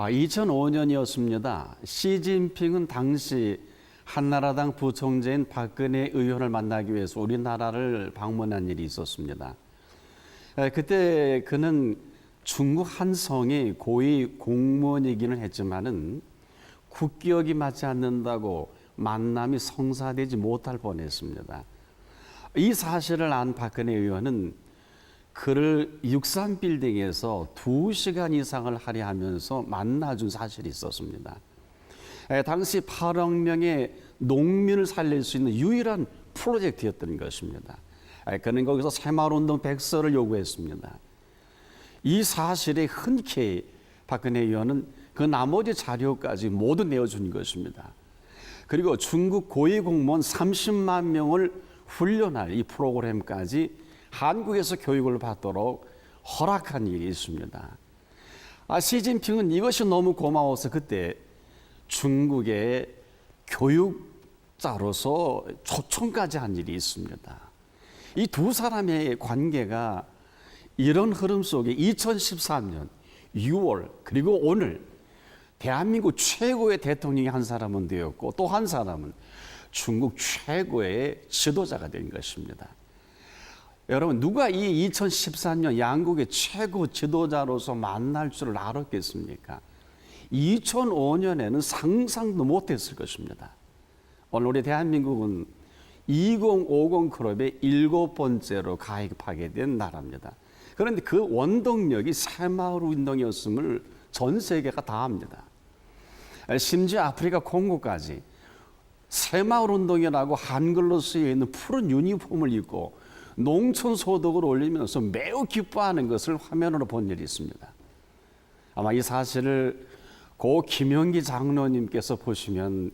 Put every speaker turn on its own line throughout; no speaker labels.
아, 2005년이었습니다. 시진핑은 당시 한나라당 부총재인 박근혜 의원을 만나기 위해서 우리나라를 방문한 일이 있었습니다. 에, 그때 그는 중국 한성의 고위 공무원이기는 했지만은 국기역이 맞지 않는다고 만남이 성사되지 못할 뻔했습니다. 이 사실을 안 박근혜 의원은 그를 63빌딩에서 2시간 이상을 할애하면서 만나준 사실이 있었습니다. 에, 당시 8억 명의 농민을 살릴 수 있는 유일한 프로젝트였던 것입니다. 에, 그는 거기서 새마을운동 백서를 요구했습니다. 이 사실에 흔쾌히 박근혜 의원은 그 나머지 자료까지 모두 내어준 것입니다. 그리고 중국 고위 공무원 30만 명을 훈련할 이 프로그램까지 한국에서 교육을 받도록 허락한 일이 있습니다. 아, 시진핑은 이것이 너무 고마워서 그때 중국의 교육자로서 초청까지 한 일이 있습니다. 이 두 사람의 관계가 이런 흐름 속에 2013년 6월 그리고 오늘 대한민국 최고의 대통령이 한 사람은 되었고 또 한 사람은 중국 최고의 지도자가 된 것입니다. 여러분 누가 이 2013년 양국의 최고 지도자로서 만날 줄을 알았겠습니까? 2005년에는 상상도 못했을 것입니다. 오늘 우리 대한민국은 2050 클럽의 일곱 번째로 가입하게 된 나라입니다. 그런데 그 원동력이 새마을 운동이었음을 전 세계가 다 압니다. 심지어 아프리카 콩고까지 새마을 운동이라고 한글로 쓰여 있는 푸른 유니폼을 입고 농촌 소득을 올리면서 매우 기뻐하는 것을 화면으로 본 일이 있습니다. 아마 이 사실을 고 김영기 장로님께서 보시면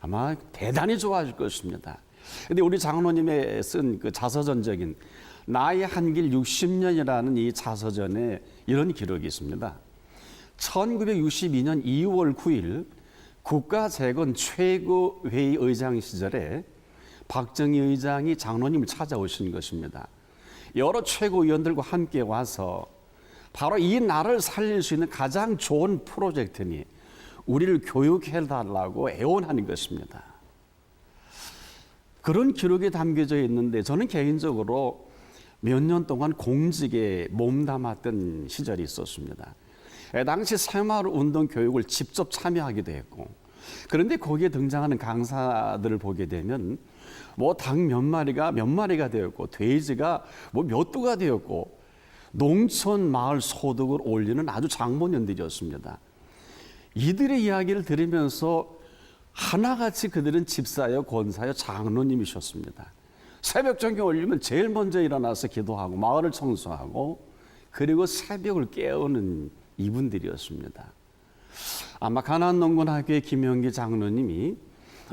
아마 대단히 좋아하실 것입니다. 근데 우리 장로님의 쓴 그 자서전적인 나의 한길 60년이라는 이 자서전에 이런 기록이 있습니다. 1962년 2월 9일 국가재건 최고회의 의장 시절에 박정희 의장이 장로님을 찾아오신 것입니다. 여러 최고위원들과 함께 와서 바로 이 나라를 살릴 수 있는 가장 좋은 프로젝트니 우리를 교육해달라고 애원하는 것입니다. 그런 기록이 담겨져 있는데 저는 개인적으로 몇 년 동안 공직에 몸담았던 시절이 있었습니다. 에, 당시 새마을 운동 교육을 직접 참여하기도 했고 그런데 거기에 등장하는 강사들을 보게 되면 뭐 닭 몇 마리가 몇 마리가 되었고 돼지가 뭐 몇 두가 되었고 농촌 마을 소득을 올리는 아주 장본연들이었습니다. 이들의 이야기를 들으면서 하나같이 그들은 집사여 권사여 장로님이셨습니다. 새벽 정경 올리면 제일 먼저 일어나서 기도하고 마을을 청소하고 그리고 새벽을 깨우는 이분들이었습니다. 아마 가난 농군학교의 김영기 장로님이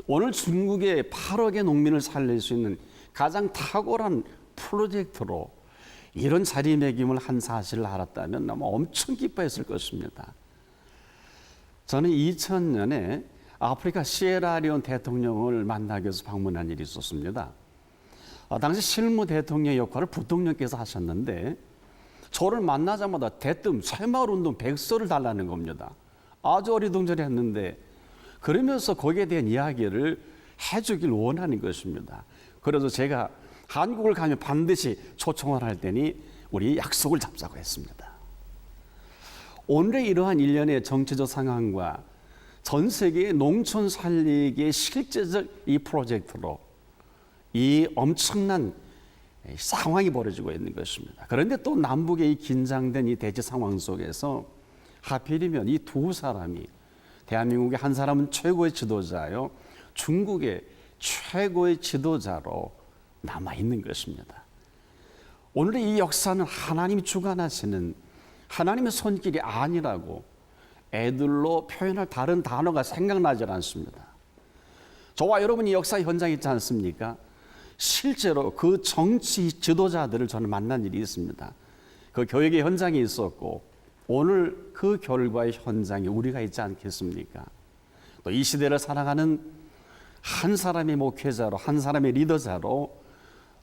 오늘 중국의 8억의 농민을 살릴 수 있는 가장 탁월한 프로젝트로 이런 자리매김을 한 사실을 알았다면 아마 엄청 기뻐했을 것입니다. 저는 2000년에 아프리카 시에라리온 대통령을 만나기 위해서 방문한 일이 있었습니다. 아, 당시 실무 대통령 역할을 부통령께서 하셨는데 저를 만나자마자 대뜸 새마을운동 백서를 달라는 겁니다. 아주 어리둥절했는데 그러면서 거기에 대한 이야기를 해주길 원하는 것입니다. 그래서 제가 한국을 가면 반드시 초청을 할 테니 우리 약속을 잡자고 했습니다. 오늘의 이러한 일련의 정치적 상황과 전 세계의 농촌 살리기의 실제적 이 프로젝트로 이 엄청난 상황이 벌어지고 있는 것입니다. 그런데 또 남북의 이 긴장된 이 대치 상황 속에서 하필이면 이 두 사람이 대한민국의 한 사람은 최고의 지도자요, 중국의 최고의 지도자로 남아 있는 것입니다. 오늘 이 역사는 하나님이 주관하시는 하나님의 손길이 아니라고 애들로 표현할 다른 단어가 생각나지 않습니다. 저와 여러분이 역사 현장에 있지 않습니까? 실제로 그 정치 지도자들을 저는 만난 일이 있습니다. 그 교육의 현장에 있었고 오늘 그 결과의 현장에 우리가 있지 않겠습니까? 또 이 시대를 살아가는 한 사람의 목회자로 한 사람의 리더자로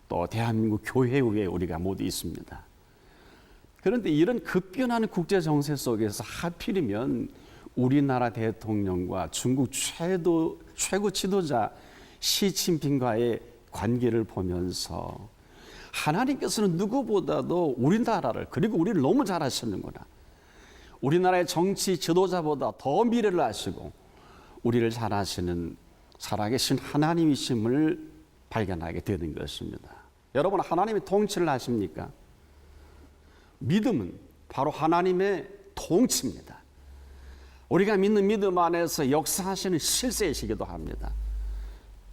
또 대한민국 교회 위에 우리가 모두 있습니다. 그런데 이런 급변하는 국제 정세 속에서 하필이면 우리나라 대통령과 중국 최도, 최고 지도자 시진핑과의 관계를 보면서 하나님께서는 누구보다도 우리나라를 그리고 우리를 너무 잘 아시는구나. 우리나라의 정치 지도자보다 더 미래를 아시고 우리를 잘 아시는 살아계신 하나님이심을 발견하게 되는 것입니다. 여러분 하나님의 통치를 아십니까? 믿음은 바로 하나님의 통치입니다. 우리가 믿는 믿음 안에서 역사하시는 실세이시기도 합니다.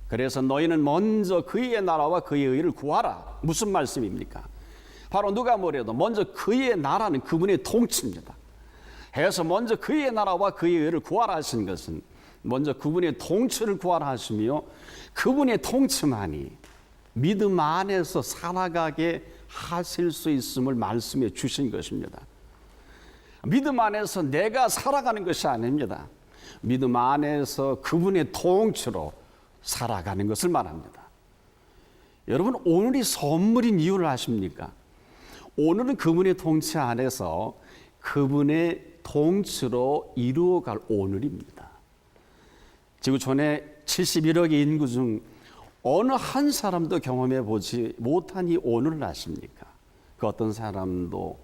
그래서 너희는 먼저 그의 나라와 그의 의를 구하라. 무슨 말씀입니까? 바로 누가 뭐래도 먼저 그의 나라는 그분의 통치입니다. 해서 먼저 그의 나라와 그의 의를 구하라 하신 것은 먼저 그분의 통치를 구하라 하시며 그분의 통치만이 믿음 안에서 살아가게 하실 수 있음을 말씀해 주신 것입니다. 믿음 안에서 내가 살아가는 것이 아닙니다. 믿음 안에서 그분의 통치로 살아가는 것을 말합니다. 여러분, 오늘이 선물인 이유를 아십니까? 오늘은 그분의 통치 안에서 그분의 통치로 이루어갈 오늘입니다. 지구촌의 71억의 인구 중 어느 한 사람도 경험해 보지 못한 이 오늘을 아십니까? 그 어떤 사람도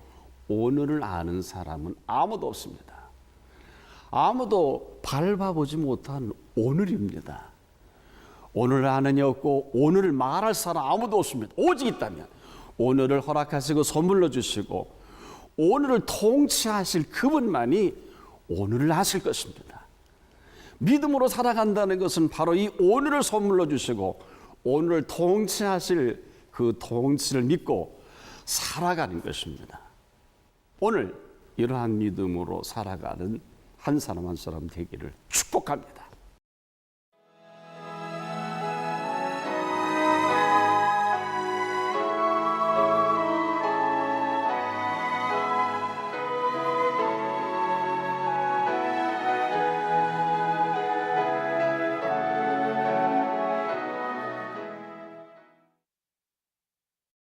오늘을 아는 사람은 아무도 없습니다. 아무도 밟아보지 못한 오늘입니다. 오늘을 아는 이 없고 오늘을 말할 사람 아무도 없습니다. 오직 있다면 오늘을 허락하시고 선물로 주시고 오늘을 통치하실 그분만이 오늘을 아실 것입니다. 믿음으로 살아간다는 것은 바로 이 오늘을 선물로 주시고 오늘을 통치하실 그 통치를 믿고 살아가는 것입니다. 오늘 이러한 믿음으로 살아가는 한 사람 한 사람 되기를 축복합니다.